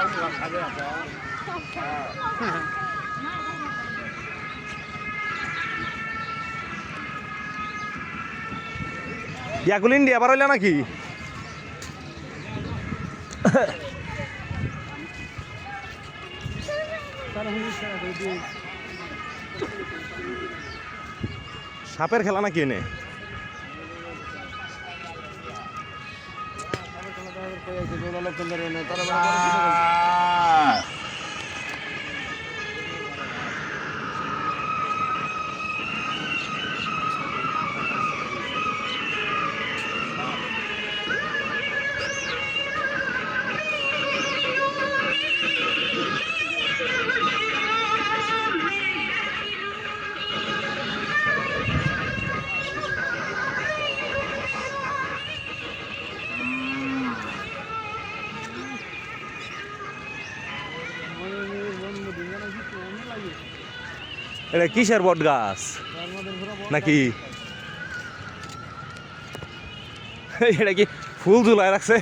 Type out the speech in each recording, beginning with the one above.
ইয়াকুল ইন্ডিয়া আবার হইলে নাকি? সাপের খেলা নাকি এনে? তারা এটা কিসের বট গাছ? নাকি? এটা কি ফুল ঝুলায় রাখছে?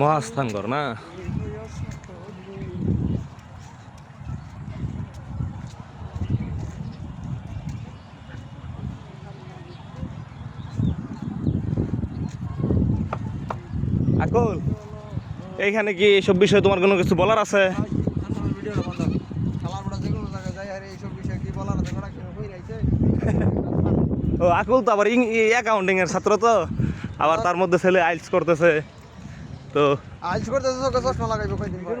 মহাস্থানগর না? আকুল এইখানে কি এসব বিষয়ে তোমার কোনো কিছু বলার আছে? ও আকুল তো আবার অ্যাকাউন্টিং এর ছাত্র তো। আবার তার মধ্যে ছেলে আইলস করতেছে। তো আইস করতে চোখে চশমা লাগাইবো কয়দিন পরে?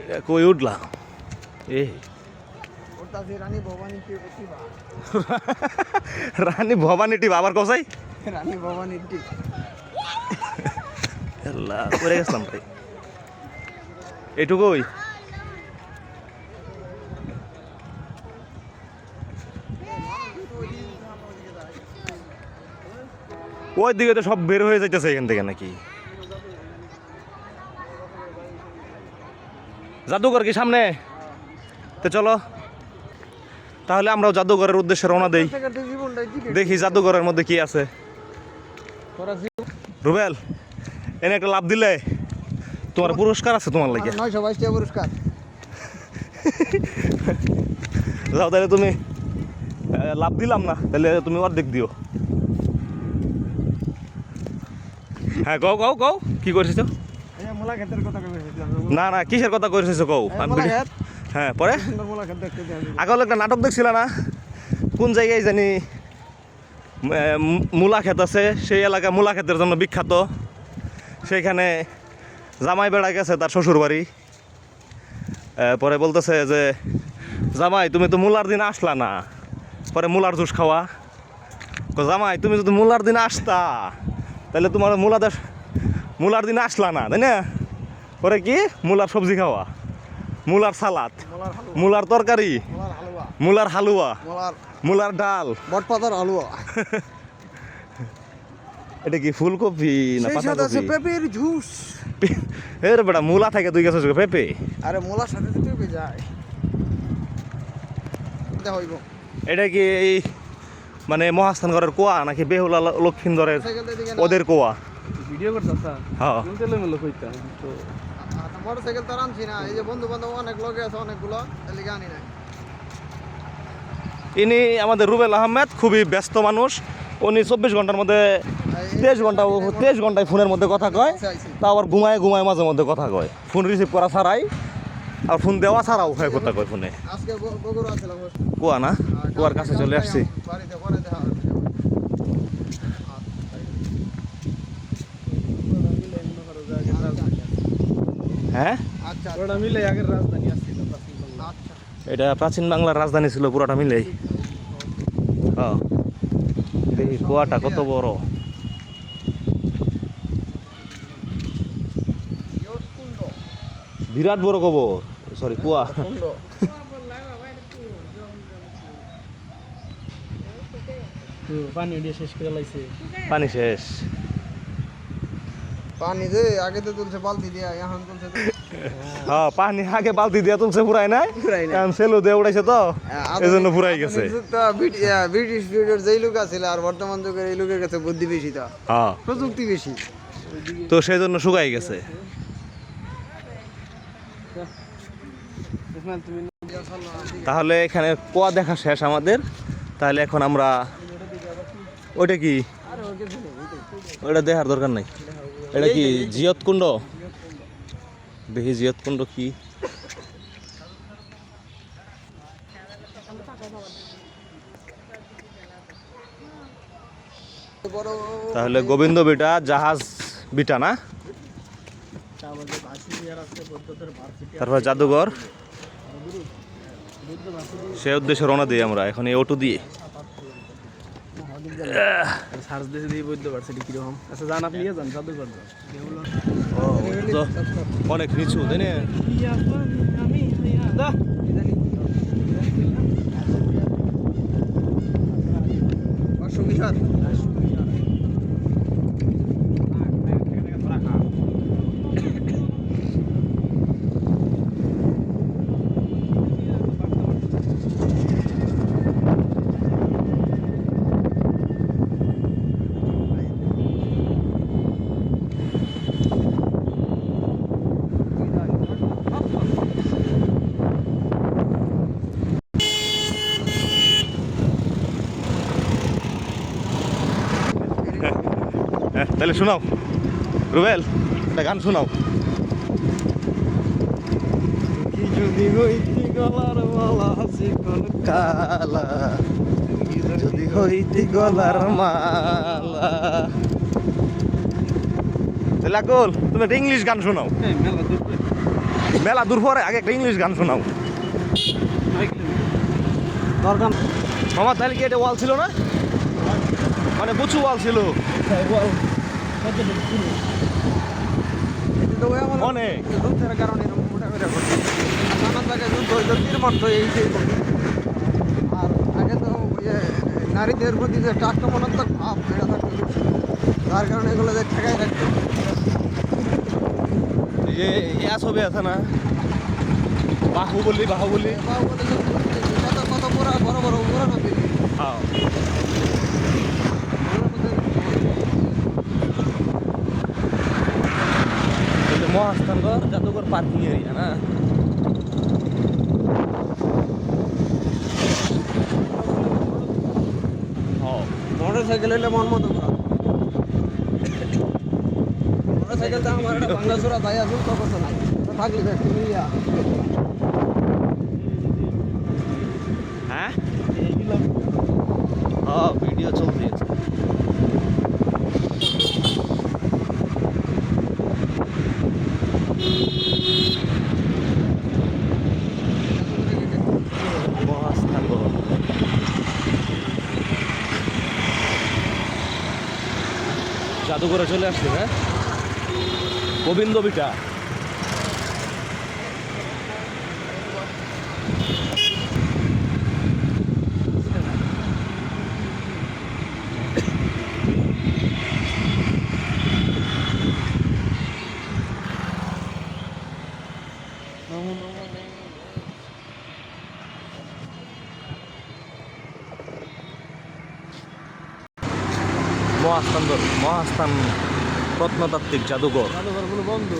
এটা কই উঠলাম? এ। রানী ভবানী রানী ভবানীটি বাবার কসাই? রানী ভবানী টি আল্লাহ গেছিলাম ভাই এটুকুই? ওই দিকে তো সব বের হয়ে যাইতেছে এখান থেকে নাকি? জাদুঘর কি সামনে? তো চলো তাহলে আমরাও জাদুঘরের উদ্দেশ্যে রওনা দেই। দেখি জাদুঘরের মধ্যে কি আছে। রুবেল এনে একটা লাভ দিলে? তোমার পুরস্কার আছে তোমার লাগে। নয়শো বাইশটা পুরস্কার। যাও তাহলে তুমি লাভ দিলাম না তাহলে তুমি অর্ধেক দিও। হ্যাঁ কও কও কও কি করেছ এই মোলা ক্ষেতের কথা কই না না কিসের কথা করেছ কও? হ্যাঁ পরে? আগেও একটা নাটক দেখছিল না? কোন জায়গায় জানি মূলা ক্ষেত আছে সেই এলাকা মূলা ক্ষেতের জন্য বিখ্যাত। সেইখানে জামাই বেড়া গেছে তার শ্বশুর বাড়ি পরে বলতেছে যে জামাই তুমি তো মূলার দিন আসলা না। পরে মূলার জুস খাওয়া। জামাই তুমি যদি মূলার দিন আসতা তাহলে তোমার মূলাদের মূলার দিন আসলা না তাই না? পরে কি? মূলার সবজি খাওয়া। মূলার সালাদ। মূলার তরকারি। মূলার হালুয়া। মূলার ডাল। বটপাতার হালুয়া। এটা কি ফুলকপি না পাতাকপি? পেঁপের জুস। এর বেটা মূলা থাকে দুই গেছিস পেঁপে? আরে মোলার সাথে পেঁপে যায়। এটা হইব। এটা কি এই মানে মহাস্থানগড়ের কোয়া নাকি বেহুলা লক্ষ্মীন্দরের ওদের কোয়া। ভিডিও হ্যাঁ। তো আনছি না এই যে বন্ধু বান্ধব অনেক আছে অনেকগুলো আনি ইনি আমাদের রুবেল আহমেদ খুবই ব্যস্ত মানুষ। উনি চব্বিশ ঘণ্টার মধ্যে তেইশ ঘণ্টা তেইশ ঘন্টায় ফোনের মধ্যে কথা কয় তা আবার ঘুমায় ঘুমায় মাঝে মধ্যে কথা কয়। ফোন রিসিভ করা ছাড়াই আর ফোন দেওয়া ছাড়াও হয় কথা কয় ফোনে। কুয়া না? কুয়ার কাছে চলে আসছি। হ্যাঁ? আচ্ছা মিলে আগের রাজধানী আসছিল আচ্ছা। এটা প্রাচীন বাংলার রাজধানী ছিল পুরোটা মিলেই। হ্যাঁ দেখি কুয়াটা কত বড়। বিরাট বড় কবর। সরি কুয়া কুণ্ড তো পানি শেষ করে লাইছে। পানি শেষ। পানি যে আগে তো তুলছে বালতি দিয়া এখন তুলছে হ্যাঁ পানি আগে বালতি দিয়া তুলছে ফুরাই নাই? কারণ সেলু দিয়ে উড়াইছে তো? এই জন্য গেছে। ব্রিটিশ পিরিয়ডের যেই লোক আছিল আর বর্তমান যুগের এই লোকের কাছে বুদ্ধি বেশি তো। হ্যাঁ প্রযুক্তি বেশি তো সেই জন্য শুকাই গেছে। তাহলে এখানে কুয়া দেখা শেষ আমাদের। তাহলে এখন আমরা ওইটা কি? ওইটা দেখার দরকার নাই। এটা কি জিয়ত কুণ্ড? দেখি জিয়ত কুণ্ড কি? তাহলে গোবিন্দ বিটা জাহাজ বিটা না? তারপর জাদুঘর। সে উদ্দেশ্যে রওনা দিই আমরা, এখন এই অটো দিয়ে। সার্চ দিয়ে দিয়ে বৌদ্ধ ভার্সিটি কীরকম আচ্ছা জান আপনি যান যান ও, তো অনেক নিচু তাই না অসুবিধা হ্যাঁ, তাহলে শোনাও। রুবেল একটা গান শোনাও। যদি হইতি গলার মালা চিকন কালা। যদি হইতে গলার মালা। তাহলে আকুল তুমি একটা ইংলিশ গান শোনাও। মেলা দূর পরে। আগে একটা ইংলিশ গান শোনাও। দরকার মামা তাহলে কি এটা ওয়াল ছিল না? মানে বুচু ওয়াল ছিল। আমার অনেক। যুদ্ধের কারণে এরকম মোটা করে করছে নানান জায়গায় যুদ্ধ হইতো তীরমর্থ এই সেই আর আগে তো ইয়ে নারীদের প্রতি যে একটা আক্রমণাত্মক ভাব এটা থাকতো। যার কারণে এগুলো যে ঠেকাই রাখতো। যে ইয়া ছবি আছে না? বাহুবলি বাহুবলি। বাহুবলী কত বড় বড় পুরানো ফিল্ম হ্যাঁ এটা মহাস্থানগড় জাদুঘর পার্কিং এরিয়া না? মোটর সাইকেল হইলে মন মতো করা। মোটর সাইকেল তো আমার একটা বাংলা সুরা তাই আসুন তো কথা নাই থাকলে তো একটু ইয়া। হ্যাঁ? হ্যাঁ ভিডিও চলছে মহাস্থানগড় জাদুঘরে চলে আসছে হ্যাঁ? গোবিন্দ বিটা মহাস্থানগড় মহাস্থান প্রত্নতাত্ত্বিক জাদুঘর। বন্ধ।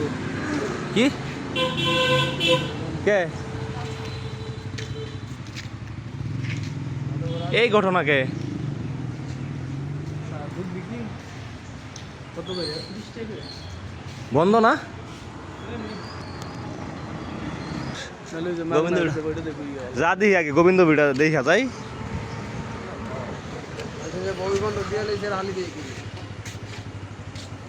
কি? কে? এই ঘটনাকে বন্ধ না? গোবিন্দ- যা দেখি আগে গোবিন্দ বিটা দেখা যায়। আচ্ছা যে ববিবন্ধ দিয়ে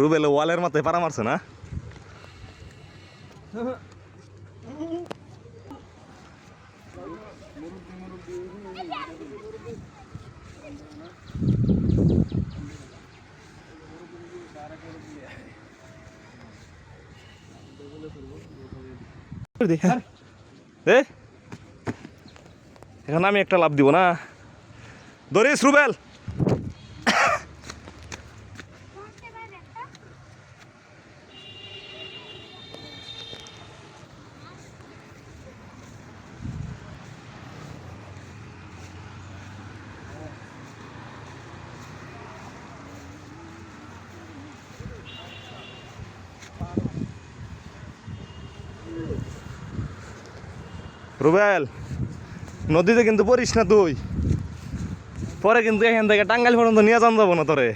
রুবেল ওয়ালের মাথায় পারা মারছে না? এখানে আমি একটা লাভ দিব না। ধরিস রুবেল। রুবেল, নদীতে কিন্তু পড়িস না তুই। পরে কিন্তু এখান থেকে টাঙ্গাইল পর্যন্ত নিয়ে যান যাব না তোরে।